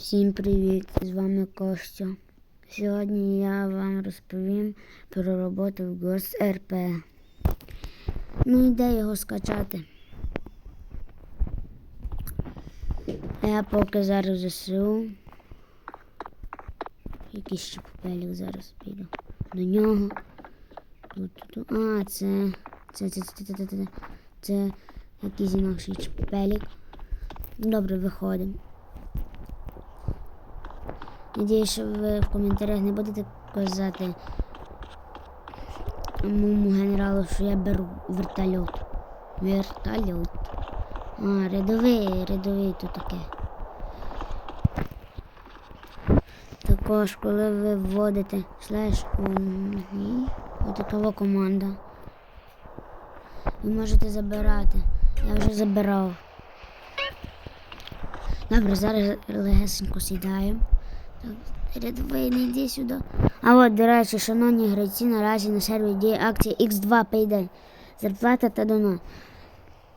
Всім привіт! З вами Костя. Сьогодні я вам розповім про роботу в ГОС-РП. Ну і де його скачати. Я поки зараз ЗСУ. Якийсь ще попелік зараз піду. До нього. А, це. Це, це, це, це, це, це, це якийсь інакший чпелік. Добре, виходимо. Надіюсь, що ви в коментарях не будете казати моєму генералу, що я беру вертольот. Вертольот. А, рядовий, рядовий то таке. Також, коли ви вводите слеш ОМГ, отакова команда. Ви можете забирати. Я вже забирав. Добре, зараз легесенько сідаємо. Так, рядовий, не йди сюди. А от, до речі, шановні гравці, наразі на сервері діє акція X2 Payday. Зарплата та доно.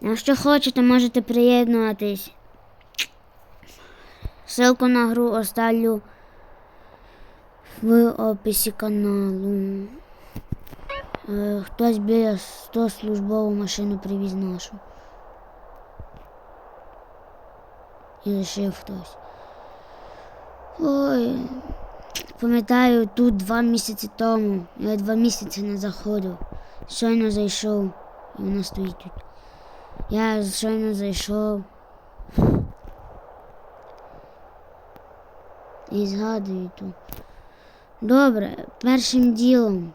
Якщо хочете, можете приєднуватись. Ссылку на гру оставлю в описі каналу. Хтось біля 100 службову машину привіз нашу. І лишив хтось. Ой, пам'ятаю, тут два місяці тому. Я два місяці не заходив. Щойно зайшов. І вона стоїть тут. Я щойно зайшов. І згадую тут. Добре, першим ділом.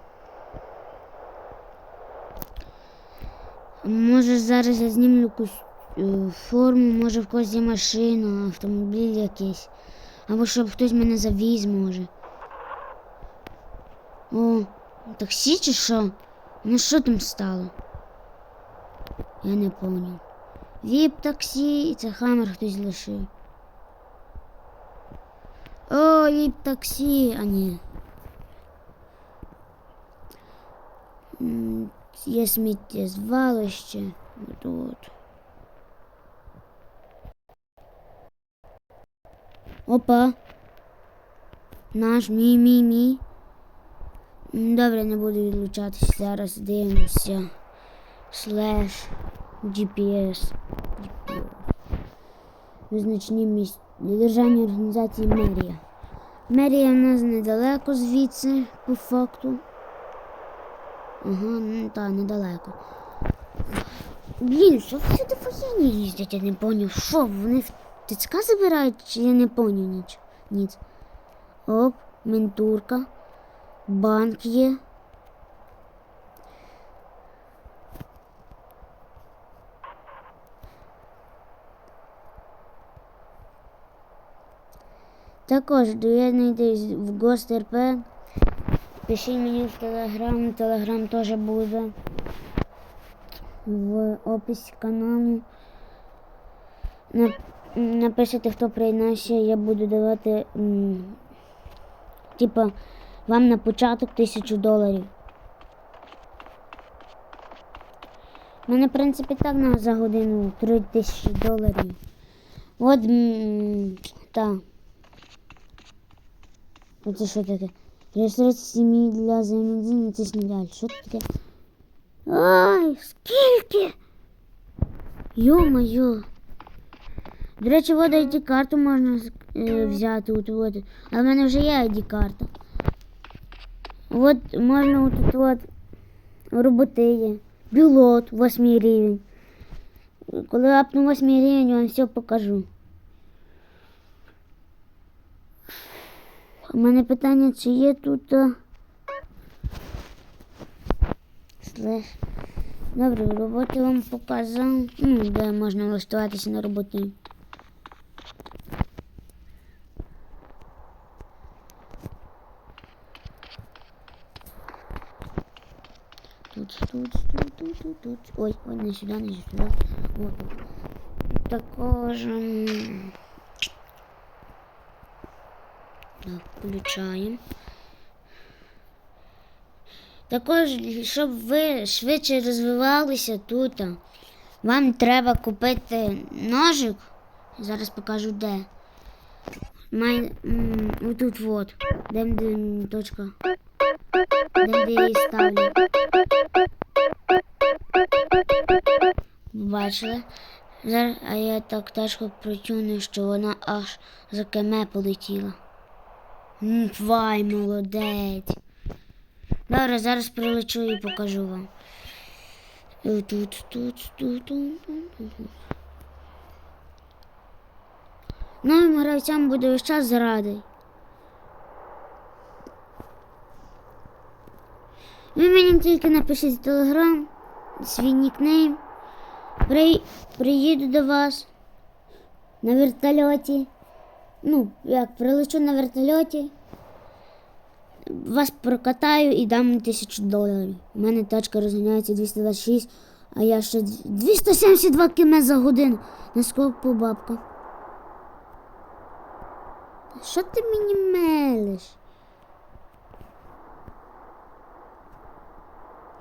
Може зараз я знімлю якусь е, форму, може в когось є машина, автомобіль якийсь. Або щоб хтось мене завіз може. О, таксі чи що? Ну що там стало? Я не поняв. Віп таксі, і це хамер хтось лишив. О, віп таксі, а ні. Є сміттєзвалище. От Опа. Наш мій мій мій. М, Добре, не буду відлучатись. Зараз дивимося. Слеш GPS. Визначні місць для організації мерія. Мерія в нас недалеко звідси, по факту. Ага, ну та, недалеко. Блін, що всюди воєнні їздять, я не поняв. Що, вони в ТЦК забирають, чи я не поняв ніч? Ніц. Оп, ментурка. Банк є. Також доєднуйтесь в ГОСТ РП. Пишіть мені в Телеграм, Телеграм теж буде в описі каналу. На- Напишите, хто приєднався, я буду давати типа вам на початок тисячу доларів. У мене, в принципі, так на за годину 3 тисячі доларів. От м, та. Оце що таке? Реєстрація сім'ї для взаємодії натисніть далі. Що таке? Ай, скільки? Йо-моє. До речі, от ID-карту можна е, взяти. От, от. Але в мене вже є ID-карта. От можна от, от, роботи. Білот, 8 рівень. Коли апну 8 рівень, вам все покажу. У мене питання, чи є тут. а, Слеш. Добре, роботи вам показав. Ну, де можна влаштуватися на роботу. Тут, тут, тут, тут. Ой, ой, не сюди, не сюди. От. Також. Так, включаємо. Також, щоб ви швидше розвивалися тут, вам треба купити ножик. Зараз покажу де. Май, отут вот. Де де точка. Де де я її ставлю. Бачили? Зараз, а я так тяжко притюнив, що вона аж за кеме полетіла. Вай, молодець. Добре, зараз прилечу і покажу вам. Тут, тут, тут, тут, тут. Новим гравцям буде весь час радий. Ви мені тільки напишіть в телеграм свій нікнейм. При... Приїду до вас на вертольоті. Ну, як прилечу на вертольоті. Вас прокатаю і дам тисячу доларів. У мене тачка розганяється 226, а я ще 272 км за годину. Наскільки бабка. Що ти мені мелиш?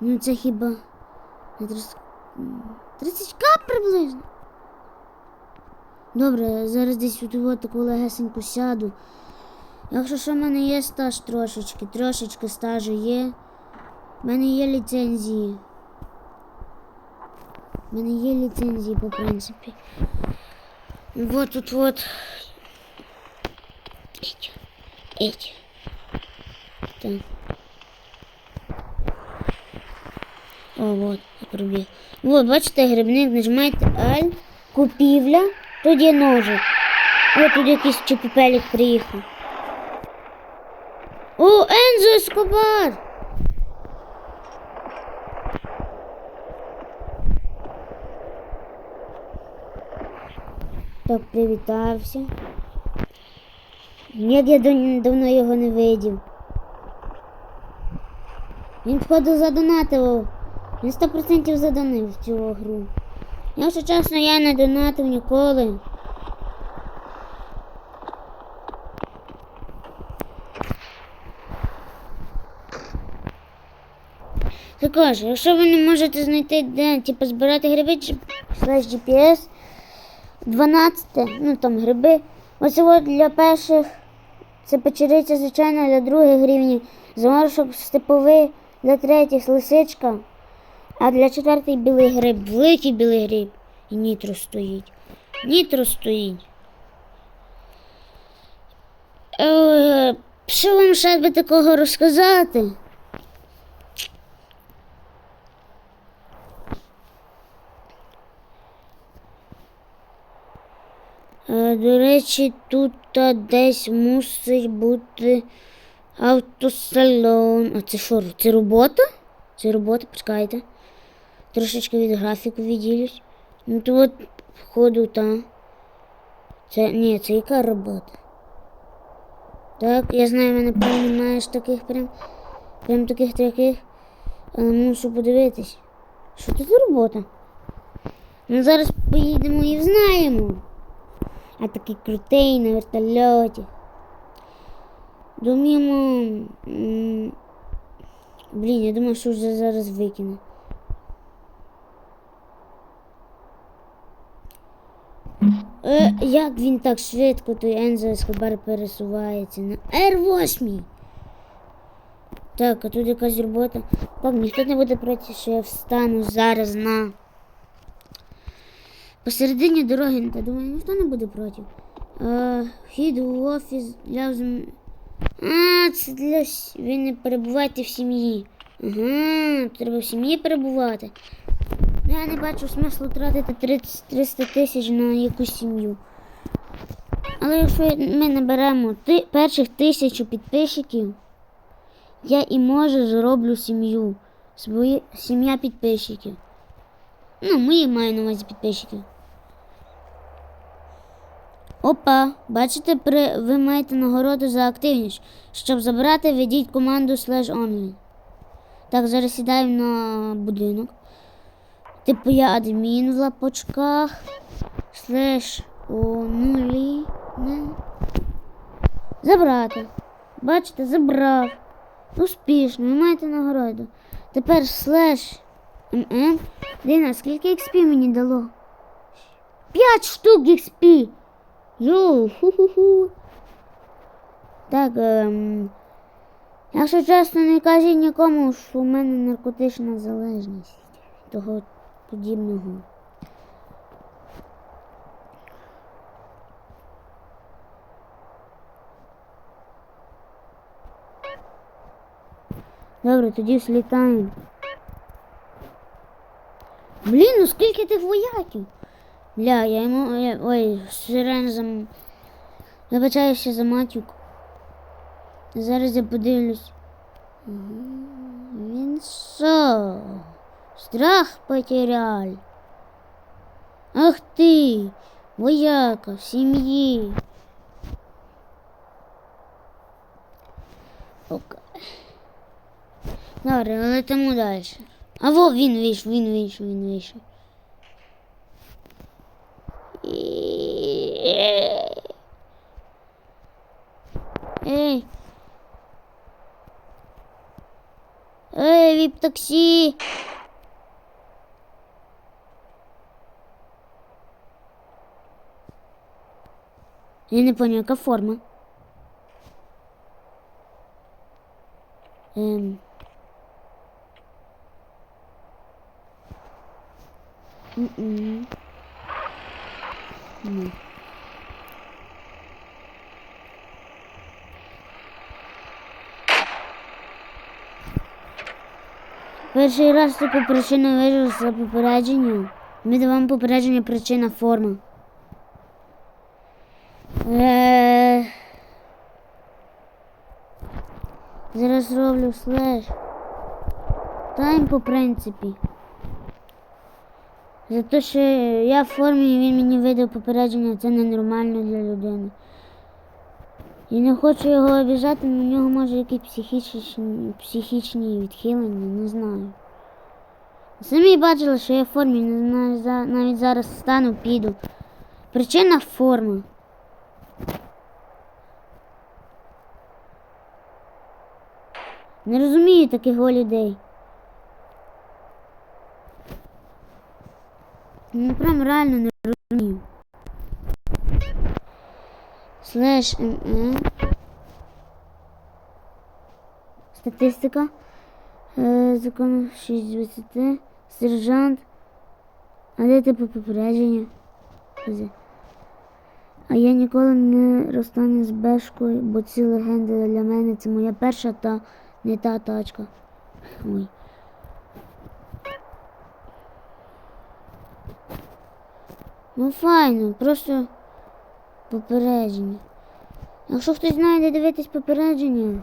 Ну це хіба не 30 30к приблизно. Добре, зараз десь у того таку легесеньку сяду. Якщо що в мене є стаж трошечки, трошечки стажу є. В мене є ліцензії. В мене є ліцензії по принципі. Вот тут вот. Эть. Эть. Так. О, вот, пробіг. Вот, бачите, грибник, нажимаєте Аль, купівля, є ножик. От тут якийсь чепупелік приїхав. О, Ензо Ескобар! Так, привітався. Як я дав- давно його не видів. Він входу задонатив. Він 100% задонив цю гру. Якщо чесно, я не донатив ніколи. Також, якщо ви не можете знайти де, типу, збирати гриби, чи GPS 12, ну там гриби. От для перших це печериця, звичайно, для других рівнів, заморшок степовий, для третіх лисичка, а для четвертих білий гриб, великий білий гриб. І нітро стоїть. Нітро стоїть. Е, що вам ще би такого розказати? Е, До речі, тут десь мусить бути автосалон. А це що? Це робота? Це робота, почекайте. Трошечки від графіку відділюсь. Ну то от входу та. Це ні, це яка робота? Так, я знаю, мене немає таких прям. Прям таких таких. Але мушу подивитись. Що це за робота? Ну зараз поїдемо і взнаємо. А такий крутий на вертольоті. Думаємо. Блін, я думаю, що вже зараз викине. Е, як він так швидко, той Ензо Ескобар пересувається на R8. Так, а тут якась робота. Так, ніхто не буде проти, що я встану зараз на посередині дороги, та думаю, ніхто не буде проти. А, вхід у офіс для А, це для ви не перебуваєте в сім'ї. Ага, треба в сім'ї перебувати. Ну, я не бачу смислу тратити 30 300 тисяч на якусь сім'ю. Але якщо ми наберемо ти, перших тисячу підписчиків, я і може зроблю сім'ю. Свої, сім'я підписчиків. Ну, мої маю на увазі підписчиків. Опа, бачите, при, ви маєте нагороду за активність. Щоб забрати, ведіть команду slash only. Так, зараз сідаємо на будинок. Типу я адмін в лапочках. Слеш у нулі. Забрати. Бачите, забрав. Успішно, ви маєте нагороду. Тепер слеш ММ. Дина, скільки XP мені дало? 5 штук XP. Йоу, ху-ху-ху. Так, ем, якщо чесно, не кажіть нікому, що у мене наркотична залежність того подібного. Добре, тоді слітаємо. Блін, ну скільки тих вояків? Бля, я йому. Я, ой, сирен зам. Вибачаюся за матюк. Зараз я подивлюсь. Він що? Страх потерял. Ах ти, вояка сім'ї. Окей. Добре, летимо далі. А во він вийшов, він вийшов, він вийшов. Ей. Ей, віп таксі. Я не понял, яка форма. Ем. М-м. Ні. Перший раз таку причину вижу за попередження. Ми даємо попередження причина форма. Е... Зараз роблю слеш. Тайм по принципі. За те, що я в формі і він мені видав попередження, це ненормально для людини. Я не хочу його обіжати, але у нього може якісь психічні, психічні відхилення, не знаю. Самі бачили, що я в формі, не знаю, навіть зараз встану, піду. Причина форма. Не розумію таких людей. Ну прям реально не розумію. Слеш ММ. Статистика. Е, закон 6 з 20. Сержант. А де типу попередження? А я ніколи не розстану з бешкою, бо ці легенди для мене це моя перша та не та тачка. Ой. Ну файно, просто попередження. Якщо хтось знає, де дивитись попередження,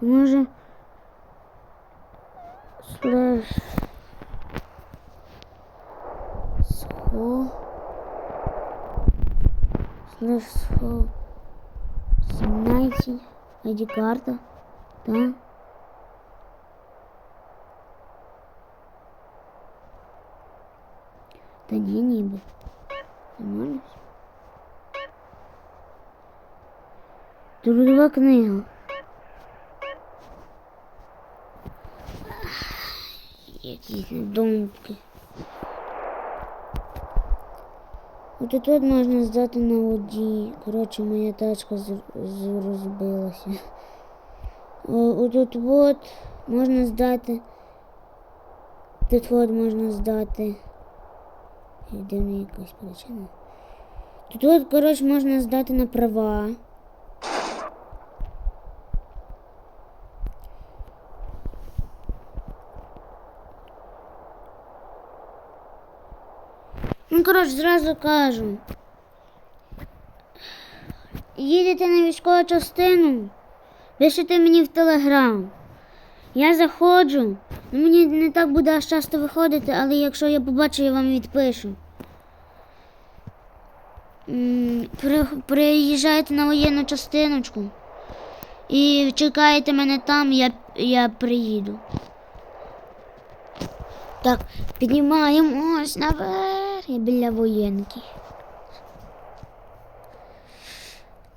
може слеш схо слеш схо 17 ID карта, так? Та ні, ніби. Нормально. Трудова книга. Якісь думки. От тут от можна здати на воді. Коротше, моя тачка розбилася. Отут от можна здати. Тут от можна здати. Єдина якась причина. Тут коротше, можна здати на права. Ну, коротше, зразу кажу. Їдете на військову частину, пишете мені в телеграм. Я заходжу. Ну, мені не так буде аж часто виходити, але якщо я побачу, я вам відпишу. При- Приїжджаєте на воєнну частиночку і чекаєте мене там, я, я приїду. Так, піднімаємось наверх. Біля воєнки.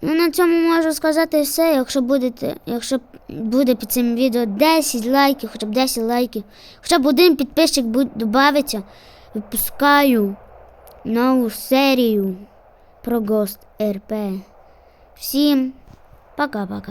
Ну, на цьому можу сказати все. Якщо будете, якщо буде під цим відео 10 лайків, хоча б 10 лайків, хоча б один підписчик додається, випускаю нову серію про Ghost RP. Всім пока-пока.